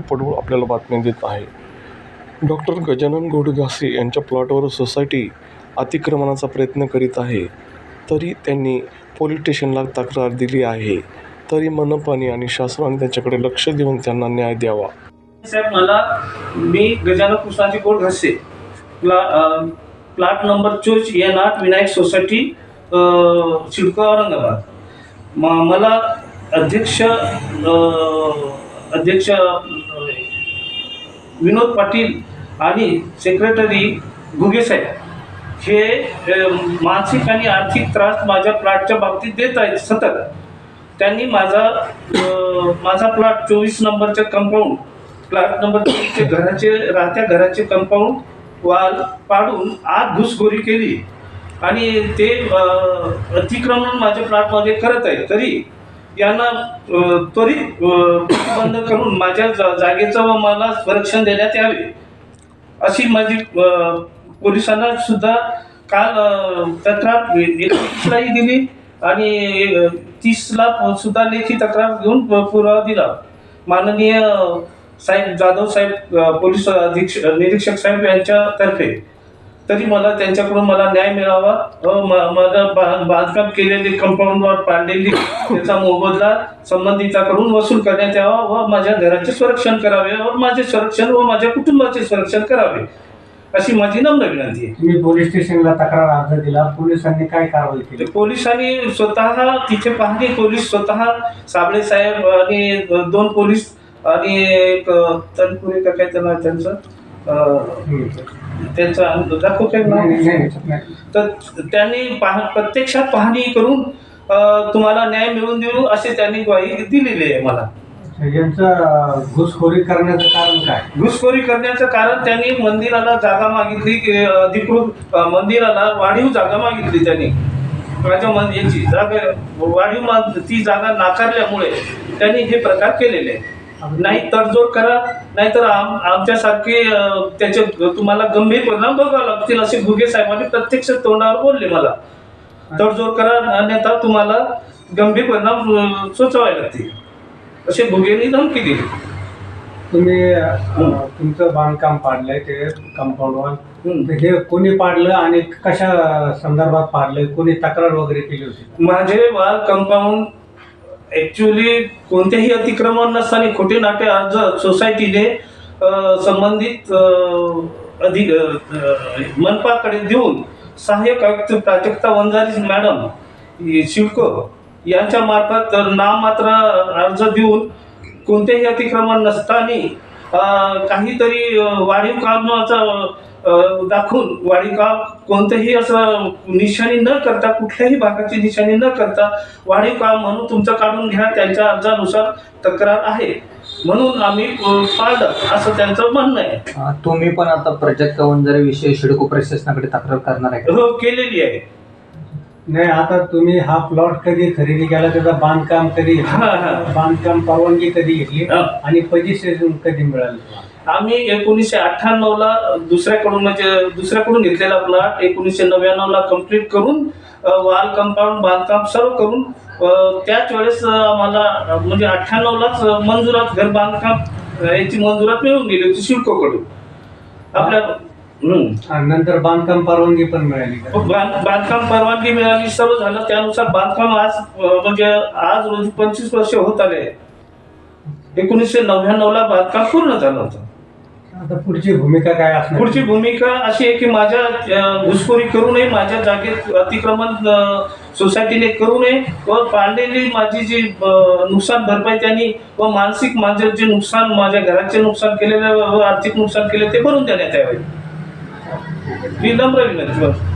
पडवळ आपल्याला बातम्या देत आहे डॉक्टर गजानन गोडघासे यांच्या प्लॉटवर सोसायटी अतिक्रमणाचा प्रयत्न करीत आहे. तरी त्यांनी पोलीस स्टेशनला तक्रार दिली आहे. तरी मनपाने आणि शासनाने त्यांच्याकडे लक्ष देऊन त्यांना न्याय द्यावा. साहेब मला मी गजानन कृष्णाजी गोड घासे प्ला प्लॉट नंबर चोवीस एन आठ विनायक सोसायटी अं, सिडको औरंगाबाद. मला अध्यक्ष अध्यक्ष विनोद पाटील आणि सेक्रेटरी गुगेसाहेब हे मानसिक आणि आर्थिक त्रास माझ्या प्लॉटच्या बाबतीत देत आहेत सतत. त्यांनी माझा माझा प्लॉट चोवीस नंबरच्या कंपाऊंड प्लॉट नंबर चोवीसचे घराचे राहत्या घराचे कंपाऊंड वाल पाडून आत घुसखोरी केली. आणि ते अतिक्रमण माझ्या प्लॉटमध्ये करत आहे तरी यांना त्वरित बंद करून माझ्या जा- जागेचं व मला संरक्षण देण्यात यावे. अशी माझी पोलिसांना सुद्धा काल तक्रार एकवीसलाही दिली आणि तीसला सुद्धा लेखी तक्रार घेऊन पुरावा दिला. माननीय साहेब जाधव साहेब पोलीस अधीक्ष निरीक्षक साहेब यांच्यातर्फे. तरी मला त्यांच्याकडून मला न्याय मिळावा. व माझं बांधकाम केलेली कंपाऊंडवर पाडलेली त्याचा मोबदला संबंधिताकडून वसूल करण्यात यावा व माझ्या घराचे संरक्षण करावे व माझे संरक्षण व माझ्या कुटुंबाचे संरक्षण करावे. अशी माझी नम्र विनंती आहे. तुम्ही पोलीस स्टेशनला तक्रार अर्ज दिला. पोलिसांनी काय कारवाई केली? पोलिसांनी स्वतः तिथे पाहणी पोलीस स्वतः साबळे साहेब आणि दोन पोलीस आणि एक तनपुरे का काय त्यांना त्यांचं? त्यांचं दाखव काय नाव? नाही, नाही, नाही, नाही. तर त्यांनी पाह प्रत्यक्षात पाहणी करून तुम्हाला न्याय मिळवून देऊ असे त्यांनी ग्वाही दिलेली आहे मला. यांचं घुसखोरी करण्याचं कारण काय? घुसखोरी करण्याचं कारण त्यांनी मंदिराला जागा मागितली अधिकृत मंदिराला वाढीव जागा मागितली त्यांनी. मन याची जागा वाढीव ती जागा नाकारल्यामुळे त्यांनी हे प्रकार केलेले नाही तडजोड करा नाहीतर आम आमच्यासारखे त्याचे तुम्हाला गंभीर परिणाम बघावे लागतील असे घुगे साहेबांनी प्रत्यक्ष तोंडावर बोलले मला. तडजोड करा अन्यथा तुम्हाला गंभीर परिणाम सोचवावे लागतील. असे घुगेंनी धमकी दिली. तुम्ही तुमचं बांधकाम पाडलंय ते कंपाऊंड वॉल हम्म. तर हे कोणी पाडलं आणि कशा संदर्भात पाडलंय? कोणी तक्रार वगैरे केली होती? माझे वाल कंपाऊंड ऍक्च्युली कोणतेही अतिक्रमण नसताना खोटे नाटे अर्ज सोसायटीने संबंधित अधिक मनपाकडे देऊन सहाय्यक आयुक्त प्राजक्ता वंजारी मॅडम शिवको यांच्या मार्फत नाममात्र अर्ज देऊन कोणतेही अतिक्रमण नसताना काहीतरी वाढीव कामाचा दाखवून. काम कोणतेही असं निशाणी न करता कुठल्याही भागाची निशाणी न करता वाढीव काम म्हणून तुमचं काढून घ्या त्यांच्या अर्जानुसार तक्रार आहे. म्हणून आम्ही पाळलं असं त्यांचं म्हणणं आहे. तुम्ही पण आता प्राजक्त वंजारे विषयी शिडको प्रशासनाकडे तक्रार करणार आहे? हो केलेली आहे. नाही आता तुम्ही हा प्लॉट कधी खरेदी केला त्याचं बांधकाम कधी हा, हा. बांधकाम परवानगी कधी घेतली हा. आणि पजिशन कधी मिळाली आम्ही एकोणीसशे अठ्ठ्याण्णवला दुसऱ्याकडून म्हणजे दुसऱ्याकडून घेतलेला प्लॉट एकोणीसशे नव्याण्णवला कंप्लीट करून वाल कंपाऊंड बांधकाम सर्व करून अ, त्याच वेळेस आम्हाला म्हणजे अठ्ठ्याण्णवलाच मंजुरात घर बांधकाम अ, याची मंजुरात मिळून गेली होती सिडकोकडून आपल्या. आणि नंतर बांधकाम परवानगी पण मिळाली का? बांधकाम परवानगी मिळाली सर्व झालं. त्यानुसार बांधकाम आज अ, म्हणजे आज रोजी पंचवीस वर्ष होत आले. एकोणीसशे नव्याण्णवला बांधकाम पूर्ण झालं होतं. आता पुढची भूमिका काय असणार? पुढची भूमिका अशी आहे की माझ्या अ, घुसखोरी करू नये माझ्या जागेत अतिक्रमण अ, सोसायटीने करू नये. व पाडलेली माझी जी अ, नुकसान भरपाई त्यांनी व मानसिक माझे जे नुकसान माझ्या घराचे नुकसान केलेलं व आर्थिक नुकसान केले ते भरून देण्यात यावे. विनम्र नम्र विनंती